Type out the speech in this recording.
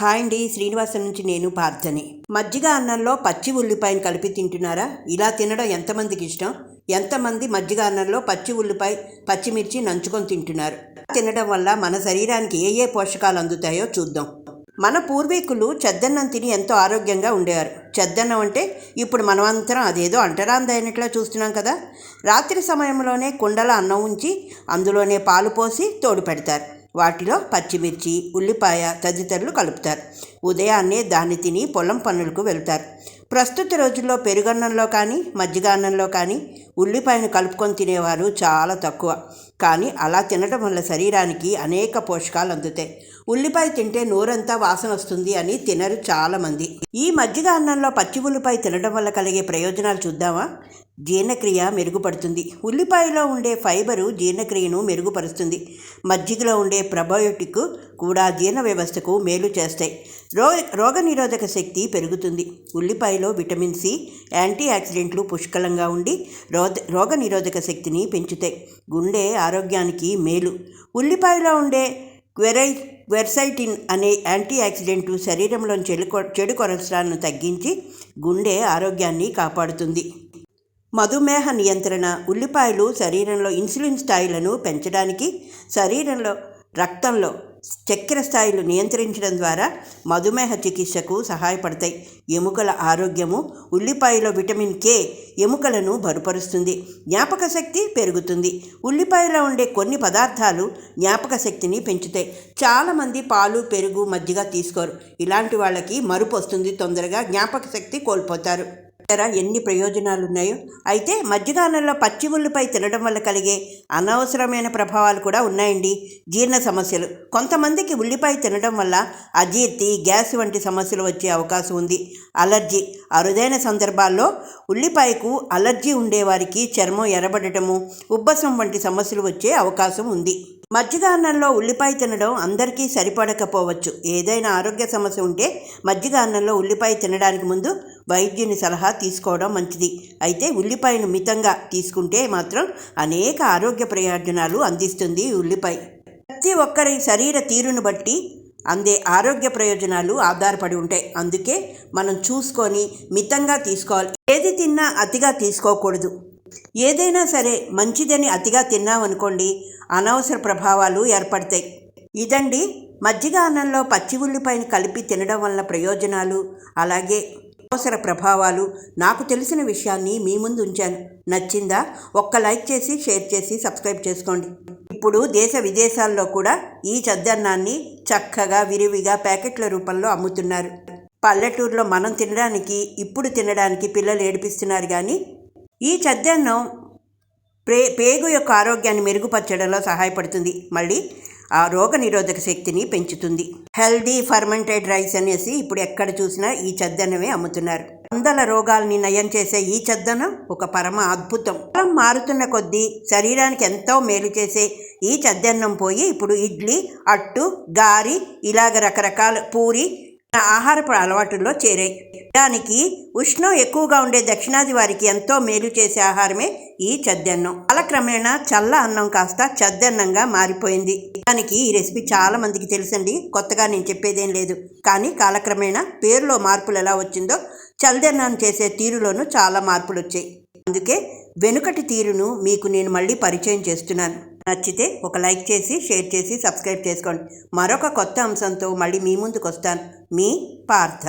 Hi అండి శ్రీనివాసం నుంచి నేను పార్థని. మజ్జిగ అన్నంలో పచ్చి ఉల్లిపాయను కలిపి తింటున్నారా? ఇలా తినడం ఎంతమందికి ఇష్టం? ఎంతమంది మజ్జిగ అన్నంలో పచ్చి ఉల్లిపాయ పచ్చిమిర్చి నంచుకొని తింటున్నారు? తినడం వల్ల మన శరీరానికి ఏ ఏ పోషకాలు అందుతాయో చూద్దాం. మన పూర్వీకులు చెద్దన్నం తిని ఎంతో ఆరోగ్యంగా ఉండేవారు. చెద్దన్నం అంటే ఇప్పుడు మనమంతరం అదేదో అంటరాందైనట్లా చూస్తున్నాం కదా? రాత్రి సమయంలోనే కుండల అన్నం ఉంచి అందులోనే పాలు పోసి తోడు పెడతారు. వాటిలో పచ్చిమిర్చి ఉల్లిపాయ తదితరులు కలుపుతారు. ఉదయాన్నే దాన్ని తిని పొలం పనులకు వెళ్తారు. ప్రస్తుత రోజుల్లో పెరుగన్నంలో కానీ మజ్జిగ అన్నంలో కానీ ఉల్లిపాయను కలుపుకొని తినేవారు చాలా తక్కువ. కానీ అలా తినడం వల్ల శరీరానికి అనేక పోషకాలు అందుతాయి. ఉల్లిపాయ తింటే నోరంతా వాసన వస్తుంది అని తినరు చాలామంది. ఈ మజ్జిగ అన్నంలో పచ్చి ఉల్లిపాయ తినడం వల్ల కలిగే ప్రయోజనాలు చూద్దామా? జీర్ణక్రియ మెరుగుపడుతుంది. ఉల్లిపాయలో ఉండే ఫైబరు జీర్ణక్రియను మెరుగుపరుస్తుంది. మజ్జిగలో ఉండే ప్రబయోటిక్ కూడా జీర్ణ వ్యవస్థకు మేలు చేస్తాయి. రో రోగనిరోధక శక్తి పెరుగుతుంది. ఉల్లిపాయలో విటమిన్ సి యాంటీ ఆక్సిడెంట్లు పుష్కలంగా ఉండి రోగ రోగనిరోధక శక్తిని పెంచుతాయి. గుండె ఆరోగ్యానికి మేలు. ఉల్లిపాయలో ఉండే క్వెరై క్వెర్సైటిన్ అనే యాంటీ ఆక్సిడెంట్ శరీరంలోని చెడు చెడు కొలెస్ట్రాల్ను తగ్గించి గుండె ఆరోగ్యాన్ని కాపాడుతుంది. మధుమేహ నియంత్రణ ఉల్లిపాయలు శరీరంలో ఇన్సులిన్ స్థాయిలను పెంచడానికి శరీరంలో రక్తంలో చక్కెర స్థాయిలు నియంత్రించడం ద్వారా మధుమేహ చికిత్సకు సహాయపడతాయి. ఎముకల ఆరోగ్యము ఉల్లిపాయలో విటమిన్ కే ఎముకలను బరుపరుస్తుంది. జ్ఞాపక శక్తి పెరుగుతుంది. ఉల్లిపాయలో ఉండే కొన్ని పదార్థాలు జ్ఞాపక శక్తిని పెంచుతాయి. చాలామంది పాలు పెరుగు మజ్జిగ తీసుకోరు. ఇలాంటి వాళ్ళకి మరుపు వస్తుంది. తొందరగా జ్ఞాపక శక్తి కోల్పోతారు. చూసారా ఎన్ని ప్రయోజనాలు ఉన్నాయో అయితే మధ్యకాలంలో పచ్చి ఉల్లిపై తినడం వల్ల కలిగే అనవసరమైన ప్రభావాలు కూడా ఉన్నాయండి. జీర్ణ సమస్యలు. కొంతమందికి ఉల్లిపాయ తినడం వల్ల అజీర్తి గ్యాస్ వంటి సమస్యలు వచ్చే అవకాశం ఉంది. అలర్జీ. అరుదైన సందర్భాల్లో ఉల్లిపాయకు అలర్జీ ఉండేవారికి చర్మం ఎర్రబడటము ఉబ్బసం వంటి సమస్యలు వచ్చే అవకాశం ఉంది. మజ్జిగ అన్నంలో ఉల్లిపాయ తినడం అందరికీ సరిపడకపోవచ్చు. ఏదైనా ఆరోగ్య సమస్య ఉంటే మజ్జిగ అన్నంలో ఉల్లిపాయ తినడానికి ముందు వైద్యుని సలహా తీసుకోవడం మంచిది. అయితే ఉల్లిపాయను మితంగా తీసుకుంటే మాత్రం అనేక ఆరోగ్య ప్రయోజనాలు అందిస్తుంది ఉల్లిపాయ. ప్రతి ఒక్కరి శరీర తీరును బట్టి అందే ఆరోగ్య ప్రయోజనాలు ఆధారపడి ఉంటాయి. అందుకే మనం చూసుకొని మితంగా తీసుకోవాలి. ఏది తిన్నా అతిగా తీసుకోకూడదు. ఏదైనా సరే మంచిదని అతిగా తిన్నామనుకోండి అనవసర ప్రభావాలు ఏర్పడతాయి. ఇదండి మజ్జిగ అన్నంలో పచ్చి ఉల్లిపాయను కలిపి తినడం వల్ల ప్రయోజనాలు. అలాగే అవసర ప్రభావాలు నాకు తెలిసిన విషయాన్ని మీ ముందు ఉంచాను. నచ్చిందా? ఒక్క లైక్ చేసి షేర్ చేసి సబ్స్క్రైబ్ చేసుకోండి. ఇప్పుడు దేశ విదేశాల్లో కూడా ఈ చద్దన్నాన్ని చక్కగా విరివిగా ప్యాకెట్ల రూపంలో అమ్ముతున్నారు. పల్లెటూరులో మనం తినడానికి ఇప్పుడు తినడానికి పిల్లలు ఏడిపిస్తున్నారు కానీ ఈ చద్దన్నం ప్రే పేగు యొక్క ఆరోగ్యాన్ని మెరుగుపరచడంలో సహాయపడుతుంది. మళ్ళీ ఆ రోగ నిరోధక శక్తిని పెంచుతుంది. హెల్దీ ఫర్మెంటెడ్ రైస్ అనేసి ఇప్పుడు ఎక్కడ చూసినా ఈ చద్దన్నమే అమ్ముతున్నారు. వందల రోగాల్ని నయం చేసే ఈ చద్దనం ఒక పరమ అద్భుతం. కాలం మారుతున్న కొద్దీ శరీరానికి ఎంతో మేలు చేసే ఈ చద్దన్నం పోయి ఇప్పుడు ఇడ్లీ అట్టు గారి ఇలాగ రకరకాల పూరి ఆహారపు అలవాటుల్లో చేరాయి. దానికి ఉష్ణం ఎక్కువగా ఉండే దక్షిణాది వారికి ఎంతో మేలు చేసే ఆహారమే ఈ చద్దన్నం. కాలక్రమేణా చల్ల అన్నం కాస్త చద్దన్నంగా మారిపోయింది. దానికి ఈ రెసిపీ చాలా మందికి తెలుసండి. కొత్తగా నేను చెప్పేదేం లేదు. కానీ కాలక్రమేణా పేరులో మార్పులు ఎలా వచ్చిందో చల్లదన్నం చేసే తీరులోనూ చాలా మార్పులు వచ్చాయి. అందుకే వెనుకటి తీరును మీకు నేను మళ్ళీ పరిచయం చేస్తున్నాను. నచ్చితే ఒక లైక్ చేసి షేర్ చేసి సబ్స్క్రైబ్ చేసుకోండి. మరొక కొత్త అంశంతో మళ్ళీ మీ ముందుకు వస్తాను మీ పార్థ.